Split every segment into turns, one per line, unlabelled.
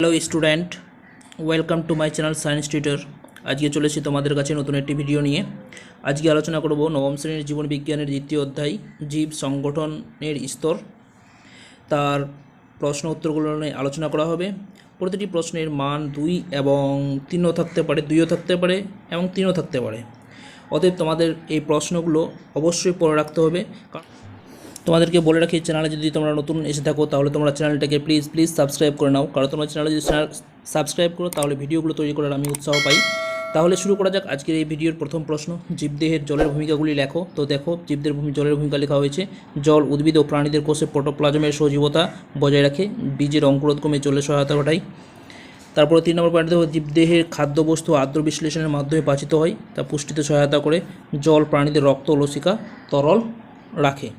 Hello student welcome to my channel science tutor আজকে চলেছি তোমাদের কাছে নতুন একটি ভিডিও নিয়ে। আজকে আলোচনা করব নবম শ্রেণির জীবন বিজ্ঞানের দ্বিতীয় অধ্যায়, জীব সংগঠনের স্তর। তার প্রশ্ন উত্তরগুলো নিয়ে আলোচনা করা হবে। প্রতিটি প্রশ্নের মান দুই এবং তিনও থাকতে পারে, দুইও থাকতে পারে এবং তিনও থাকতে পারে। অতএব তোমাদের এই প্রশ্নগুলো অবশ্যই পড়ে রাখতে হবে। কারণ তোমাদেরকে বলে রাখি চ্যানেলে যদি তোমরা নতুন এসে থাকো, তাহলে তোমরা চ্যানেলটাকে প্লিজ প্লিজ সাবস্ক্রাইব করে নাও। কারণ তোমরা চ্যানেলে যদি সাবস্ক্রাইব করো, তাহলে ভিডিওগুলো তৈরি করার আমি উৎসাহ পাই। তাহলে শুরু করা যাক আজকের এই ভিডিওর প্রথম প্রশ্ন। জীবদেহের জলের ভূমিকাগুলি লেখো। তো দেখো, জীবদের ভূমি জলের ভূমিকা লেখা হয়েছে। জল উদ্ভিদ ও প্রাণীদের কোষে প্রোটোপ্লাজমের সজীবতা বজায় রাখে, বীজের অঙ্কুরোদ কমে চলে সহায়তা ঘটায়। তারপরে তিন নম্বর পয়েন্ট দেখো, জীবদেহের খাদ্যবস্তু আদ্র বিশ্লেষণের মাধ্যমে পাচিত হয়, তা পুষ্টিতে সহায়তা করে। জল প্রাণীদের রক্ত লসিকা তরল রাখে।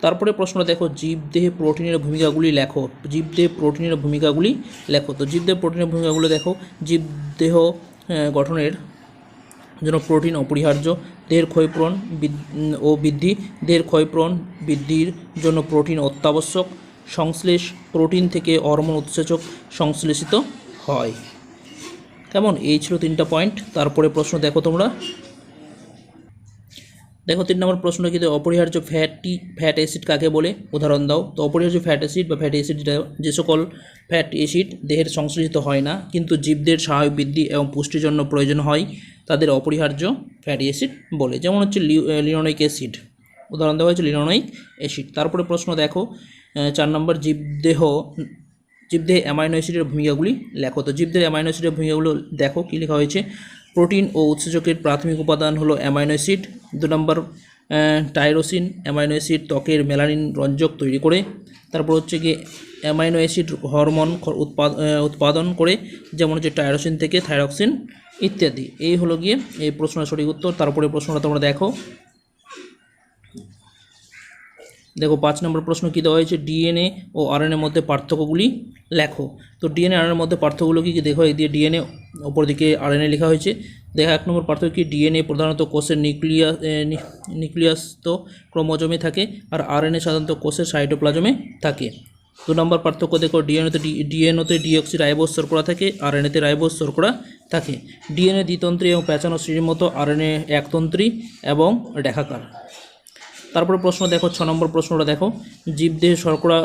তারপরে প্রশ্ন দেখো, জীবদেহে প্রোটিনের ভূমিকাগুলি লেখো। জীবদেহে প্রোটিনের ভূমিকাগুলি লেখো। তো জীবদেহ প্রোটিনের ভূমিকাগুলো দেখো, জীবদেহ গঠনের জন্য প্রোটিন অপরিহার্য। দেহের ক্ষয়পূরণ ও বৃদ্ধি। দেহের ক্ষয়পূরণ বৃদ্ধির জন্য প্রোটিন অত্যাবশ্যক। সংশ্লেষ প্রোটিন থেকে হরমোন উৎসেচক সংশ্লেষিত হয়। কেমন? এই ছিল তিনটা পয়েন্ট। তারপরে প্রশ্ন দেখো তোমরা। দেখো, তিন নম্বর প্রশ্ন কিন্তু অপরিহার্য ফ্যাটি ফ্যাট অ্যাসিড কাকে বলে? উদাহরণ দাও। তো অপরিহার্য ফ্যাট অ্যাসিড বা ফ্যাটি অ্যাসিড যে সকল ফ্যাট অ্যাসিড দেহের সংশ্লেষিত হয় না, কিন্তু জীবদের স্বাভাবিক বৃদ্ধি এবং পুষ্টির জন্য প্রয়োজন হয়, তাদের অপরিহার্য ফ্যাটি অ্যাসিড বলে। যেমন হচ্ছে লিনোনিক অ্যাসিড উদাহরণ দেওয়া হয়েছে লিনোনিক অ্যাসিড তারপরে প্রশ্ন দেখো চার নম্বর জীবদেহ, জীবদেহে অ্যামাইনো অ্যাসিডের ভূমিকাগুলি লেখো। তো জীবদের অ্যামাইনো অ্যাসিডের ভূমিকাগুলো দেখো, কী লেখা হয়েছে? প্রোটিন ও উৎসেচকের প্রাথমিক উপাদান হলো অ্যামাইনো অ্যাসিড, দু নম্বর টাইরোসিন, অ্যামাইনো অ্যাসিড, ত্বকের মেলানিন রঞ্জক তৈরি করে। তারপর হচ্ছে গিয়ে অ্যামাইনো অ্যাসিড হরমোন উৎপাদ উৎপাদন করে, যেমন হচ্ছে টাইরোসিন থেকে থাইরক্সিন ইত্যাদি। এই হলো গিয়ে এই প্রশ্নের সঠিক উত্তর। তারপরে প্রশ্নটা তোমরা দেখো। দেখো পাঁচ নম্বর প্রশ্ন কী দেওয়া হয়েছে ডিএনএ ও আরএনএর মধ্যে পার্থক্যগুলি লেখো তো ডিএনএ আরএনএর মধ্যে পার্থক্যগুলো কী দেখো দিয়ে ডিএনএ ওপর দিকে আরএনএ লেখা হয়েছে দেখা এক নম্বর পার্থক্য কি ডিএনএ প্রধানত কোষের নিউক্লিয়াস নিউক্লিয়াস তো ক্রোমোজমে থাকে আর আরএনএ সাধারণত কোষের সাইটোপ্লাজমে থাকে দু নম্বর পার্থক্য দেখো ডিএনএতে ডিএনওতে ডিঅক্সি রাইবোস শর্করা থাকে আরএনএতে রাইবোস শর্করা থাকে ডিএনএ দ্বিতন্ত্রী এবং পেঁচানো শ্রেণির মতো আরএনএ একতন্ত্রী এবং রেখাকার তারপরে প্রশ্ন দেখো, ছ নম্বর প্রশ্নটা দেখো। জীবদেহে শর্করা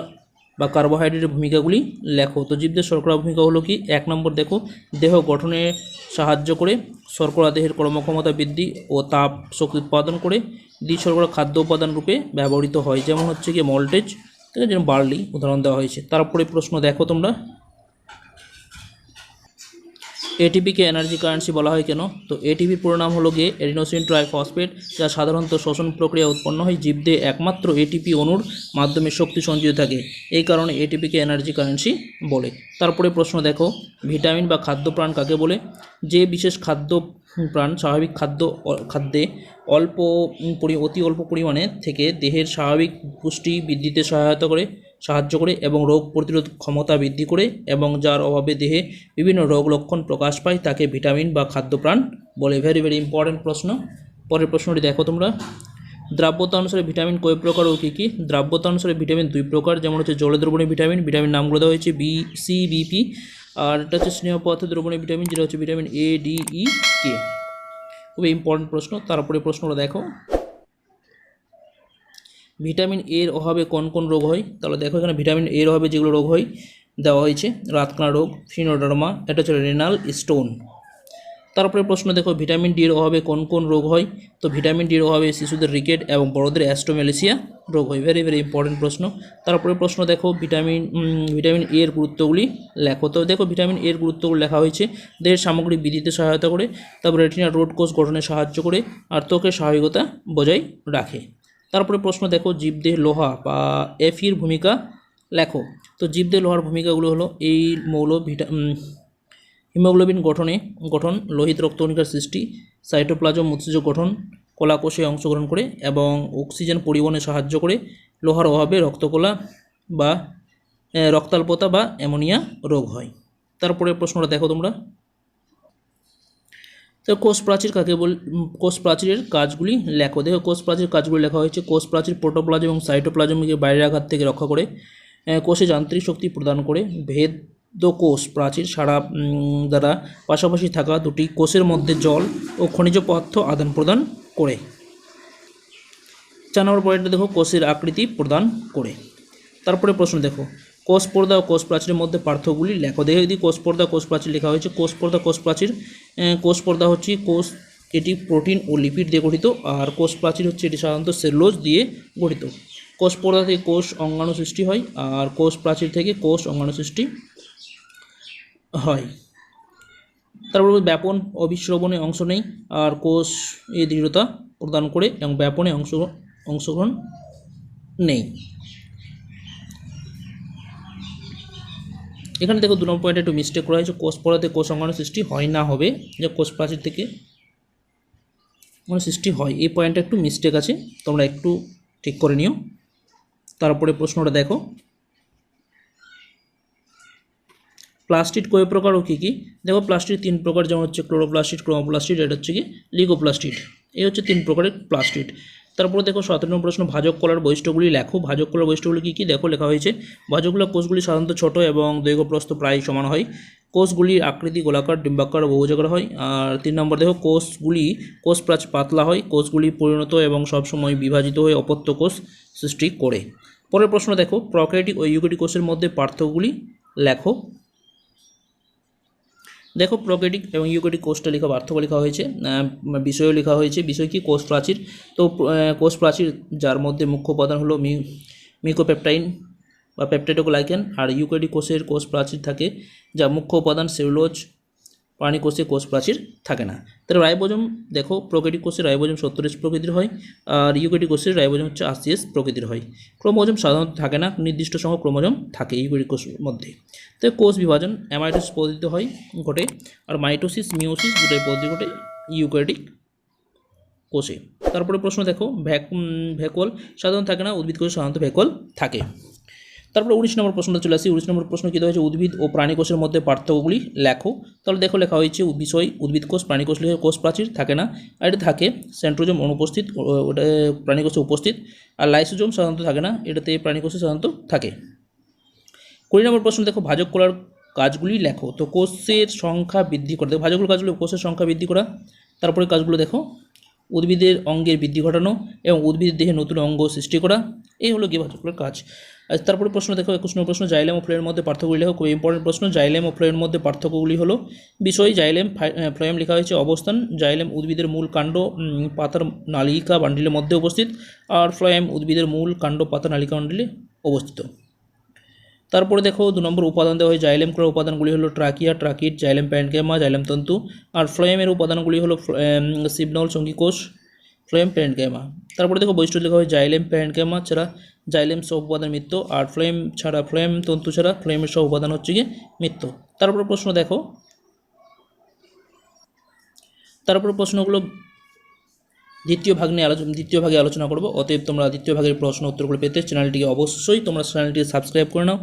বা কার্বোহাইড্রেটের ভূমিকাগুলি লেখো। তো জীবদের শর্করা ভূমিকা হলো কি? এক নম্বর দেখো, দেহ গঠনে সাহায্য করে শর্করা দেহের কর্মক্ষমতা বৃদ্ধি ও তাপ শক্তি উৎপাদন করে। দ্বি শর্করা খাদ্য উপাদান রূপে ব্যবহৃত হয়। যেমন হচ্ছে কি মল্টেজ, ঠিক আছে? যেমন বার্লি উদাহরণ দেওয়া হয়েছে। তারপরে প্রশ্ন দেখো তোমরা এটিপিকে এনার্জি কারেন্সি বলা হয় কেন? তো এটিপি পুরো নাম হলো গিয়ে এডিনোসিন ট্রাইফসফেট যা সাধারণত শ্বসন প্রক্রিয়া উৎপন্ন হয় জীবদেহে একমাত্র এটিপি অণুর মাধ্যমে শক্তি সঞ্চিত থাকে। এই কারণে এটিপিকে এনার্জি কারেন্সি বলে। তারপরে প্রশ্ন দেখো, ভিটামিন বা খাদ্য প্রাণ কাকে বলে? যে বিশেষ খাদ্য প্রাণ স্বাভাবিক খাদ্য, খাদ্যে অল্প অতি অল্প পরিমাণে থেকে দেহের স্বাভাবিক পুষ্টি বৃদ্ধিতে সহায়তা করে। সাহায্য করে এবং রোগ প্রতিরোধ ক্ষমতা বৃদ্ধি করে এবং যার অভাবে দেহে বিভিন্ন রোগ লক্ষণ প্রকাশ পায়, তাকে ভিটামিন বা খাদ্যপ্রাণ বলে। ভেরি ভেরি ইম্পর্ট্যান্ট প্রশ্ন। পরের প্রশ্নটি দেখো তোমরা। দ্রাব্যতা অনুসারে ভিটামিন কয় প্রকার ও কী কী? দ্রাব্যতা অনুসারে ভিটামিন দুই প্রকার, যেমন হচ্ছে জলে দ্রবণীয় ভিটামিন ভিটামিন নামগুলো দেওয়া হয়েছে বি সি বিপি আর এটা হচ্ছে স্নেহ পদার্থ দ্রবণীয় ভিটামিন, যেটা হচ্ছে ভিটামিন এ ডি ই কে খুবই ইম্পর্টেন্ট প্রশ্ন। তারপরে প্রশ্নটা দেখো। ভিটামিন এর অভাবে কোন কোন রোগ হয়? তাহলে দেখো এখানে ভিটামিন এর অভাবে যেগুলো রোগ হয়, দেওয়া হয়েছে, রাতকানা রোগ, ফিনোডার্মা, এটা হচ্ছে রেনাল স্টোন তারপরে প্রশ্ন দেখো, ভিটামিন ডির অভাবে কোন কোন রোগ হয়? তো ভিটামিন ডির অভাবে শিশুদের রিকেট এবং বড়দের অ্যাস্ট্রোমেলেসিয়া রোগ হয় ভেরি ভেরি ইম্পর্টেন্ট প্রশ্ন। তারপরে প্রশ্ন দেখো, ভিটামিন ভিটামিন এর গুরুত্বগুলি লেখো। তো দেখো, ভিটামিন এর গুরুত্বগুলি লেখা হয়েছে, দেহের সামগ্রিক বৃদ্ধিতে সহায়তা করে, তারপরে রেটিনা রোড কোষ গঠনে সাহায্য করে, আর ত্বকের স্বাভাবিকতা বজায় রাখে। তারপরে প্রশ্ন দেখো জীবদেহ লোহা বা এফির ভূমিকা লেখো। তো জীবদেহ লোহার ভূমিকাগুলো হলো এই মৌল ভিটা হিমোগ্লোবিন গঠনে গঠন, লোহিত রক্তকণিকার সৃষ্টি, সাইটোপ্লাজম উৎসেচক গঠন, কলাকোষে অংশগ্রহণ করে এবং অক্সিজেন পরিবহনে সাহায্য করে লোহার অভাবে রক্তকলা বা রক্তাল্পতা বা অ্যামোনিয়া রোগ হয়। তারপরে প্রশ্নটা দেখো তোমরা। তো কোষ প্রাচীর কাকে বল কোষ প্রাচীরের কাজগুলি লেখো। দেখো, কোষ প্রাচীর কাজগুলি লেখা হয়েছে। কোষ প্রাচীর প্রোটোপ্লাজম এবং সাইটোপ্লাজমকে বাইরের আঘাত থেকে রক্ষা করে কোষে যান্ত্রিক শক্তি প্রদান করে ভেদ কোষ প্রাচীর সারা দ্বারা পাশাপাশি থাকা দুটি কোষের মধ্যে জল ও খনিজ পদার্থ আদান প্রদান করে। চার নম্বর পয়েন্টে দেখো, কোষের আকৃতি প্রদান করে। তারপরে প্রশ্ন দেখো, কোষ পর্দা ও কোষ প্রাচীরের মধ্যে পার্থক্যগুলি লেখো। দেখে যদি কোষ পর্দা, কোষ প্রাচীর লেখা হয়েছে, কোষ পর্দা, কোষ প্রাচীর কোষ পর্দা হচ্ছে কোষ, এটি প্রোটিন ও লিপিড দিয়ে গঠিত, আর কোষ প্রাচীর হচ্ছে এটি সাধারণত সেলুলোজ দিয়ে গঠিত। কোষ পর্দা থেকে কোষ অঙ্গাণু সৃষ্টি হয়, আর কোষ প্রাচীর থেকে কোষ অঙ্গাণু সৃষ্টি হয়। তারপর ব্যাপন অবিশ্রবণে অংশ নেই, আর কোষ এ দৃঢ়তা প্রদান করে এবং ব্যাপনে অংশ, অংশগ্রহণ নেই। এখানে দেখো দু নম্বর পয়েন্টে একটু মিস্টেক করা হয়েছে। কোষ পড়াতে কোষ অঙ্গাণু সৃষ্টি হয় না হবে। যে কোষ প্রাচীর থেকে মানে সৃষ্টি হয়, এই পয়েন্টটা একটু মিস্টেক আছে। তোমরা একটু ঠিক করে নিও। তারপরে প্রশ্নটা দেখো। প্লাস্টিক কয় প্রকার ও কী কী? দেখো প্লাস্টিক তিন প্রকার, যেমন হচ্ছে ক্লোরোপ্লাস্টিক ক্রোমোপ্লাস্টিক এটা হচ্ছে কি? লিগোপ্লাস্টিক এই হচ্ছে তিন প্রকারের প্লাস্টিক তারপরে দেখো সতেরো নম্বর প্রশ্ন, ভাজক কলার বৈশিষ্ট্যগুলি লেখো। ভাজক কলার বৈশিষ্ট্যগুলি কী কী? দেখো লেখা হয়েছে ভাজক কলার কোষগুলি সাধারণত ছোট এবং দৈর্ঘ্যপ্রস্থ প্রায় সমান হয়। কোষগুলির আকৃতি গোলাকার, ডিম্বাকার বহুজাকার হয়। আর তিন নম্বর দেখো, কোষগুলি কোষ প্রাচ পাতলা হয়। কোষগুলি পরিণত এবং সবসময় বিভাজিত হয়ে অপত্য কোষ সৃষ্টি করে। পরের প্রশ্ন দেখো প্রক্রিয়াটিক ও ইউক্যারিওটিক কোষের মধ্যে পার্থক্যগুলি লেখো। দেখো প্রোকেটিক এবং ইউকেটিক কোষটা লেখা, পার্থক্য লেখা হয়েছে বিষয়ও লেখা হয়েছে, বিষয় কি কোষ প্রাচীর? তো কোষ প্রাচীর যার মধ্যে মুখ্য উপাদান হলো মি, মিকোপেপটাইন বা পেপটাইটোগ্লাইকেন আর ইউকেটিক কোষের কোষ প্রাচীর থাকে, যা মুখ্য উপাদান সেলুলোজ প্রাণী কোষে কোষ প্রাচীর থাকে না। তাহলে রাইবোজম, দেখো, প্রোকেটিক কোষের রাইবোজম সত্তর এস প্রকৃতির হয়, আর ইউকেটিক কোষের রাইবোজম হচ্ছে আশি এস প্রকৃতির হয়। ক্রোমোজম সাধারণত থাকে না, নির্দিষ্ট সংখ্যক ক্রোমোজম থাকে ইউকেটিক কোষের মধ্যে। তো কোষ বিভাজন অ্যামাইটোসিস পদ্ধতিতে হয়, ঘটে, আর মাইটোসিস মিওসিস দুটোই পদ্ধতি ঘটে ইউক্যারিওটিক কোষে। তারপরে প্রশ্ন দেখো ভ্যাক ভ্যাকুয়াল, সাধারণত থাকে না, উদ্ভিদ কোষে সাধারণত ভ্যাকুয়াল থাকে। তারপরে উনিশ নম্বর প্রশ্নটা চলে আসি। উনিশ নম্বর প্রশ্ন কী হয়েছে? উদ্ভিদ ও প্রাণী কোষের মধ্যে পার্থক্যগুলি লেখো। তাহলে দেখো লেখা হয়েছে, বিষয়, উদ্ভিদ কোষ প্রাণী কোষ লিখে কোষ প্রাচীর থাকে না। আর এটা থাকে সেন্ট্রোজম অনুপস্থিত ওটা প্রাণী কোষে উপস্থিত। আর লাইসোজম সাধারণত থাকে না, এটাতে প্রাণী কোষে সাধারণত থাকে। কুড়ি নম্বর প্রশ্ন দেখো, ভাজক করার কাজগুলি লেখো। তো কোষের সংখ্যা বৃদ্ধি করা, দেখো ভাজকগুলোর কাজগুলো কোষের সংখ্যা বৃদ্ধি করা। তারপরে কাজগুলো দেখো উদ্ভিদের অঙ্গের বৃদ্ধি ঘটানো এবং উদ্ভিদের দেহে নতুন অঙ্গ সৃষ্টি করা, এই হলো গিয়ে ভাজকগুলোর কাজ। আর তারপরে প্রশ্ন দেখো, একুশ নম্বর প্রশ্ন, জাইলেম ও ফ্লোয়ের মধ্যে পার্থক্যগুলি লেখো, খুব ইম্পর্টেন্ট প্রশ্ন। জাইলেম ও ফ্লোয়ের মধ্যে পার্থক্যগুলি হলো, বিষয়, জাইলেম ফ্লোয়েম লেখা হয়েছে অবস্থান, জাইলেম উদ্ভিদের মূল কাণ্ড পাতার নালিকা, বান্ডিলের মধ্যে উপস্থিত আর ফ্লোয়েম উদ্ভিদের মূল কাণ্ড পাতা নালিকা, বান্ডিলে অবস্থিত। তারপরে দেখো দু নম্বর উপাদান দেওয়া হয় জাইলেম করার উপাদানগুলি হলো ট্রাকিয়া, ট্রাকিট, জাইলেম প্যান্টগ্যামা জাইলেম তন্তু। আর ফ্লোয়েমের উপাদানগুলি হলো সিবনল সঙ্গী কোষ ফ্লোয়েম প্যান্টগ্যামা তারপরে দেখো বৈশিষ্ট্য লেখা হয় জাইলেম প্যান্টগ্যামা ছাড়া জাইলেম সব উপাদান মিত্র আর ফ্লোয়েম ছাড়া ফ্লোয়েম তন্তু ছাড়া ফ্লোয়েমের সব উপাদান হচ্ছে গিয়ে মিত্র তারপরে প্রশ্ন দেখো। তারপরে প্রশ্নগুলো দ্বিতীয় ভাগ নিয়ে আলোচনা দ্বিতীয় ভাগে আলোচনা করব। অতএব তোমরা দ্বিতীয় ভাগের প্রশ্ন উত্তরগুলো পেতে চ্যানেলটিকে অবশ্যই তোমরা চ্যানেলটিকে সাবস্ক্রাইব করে নাও।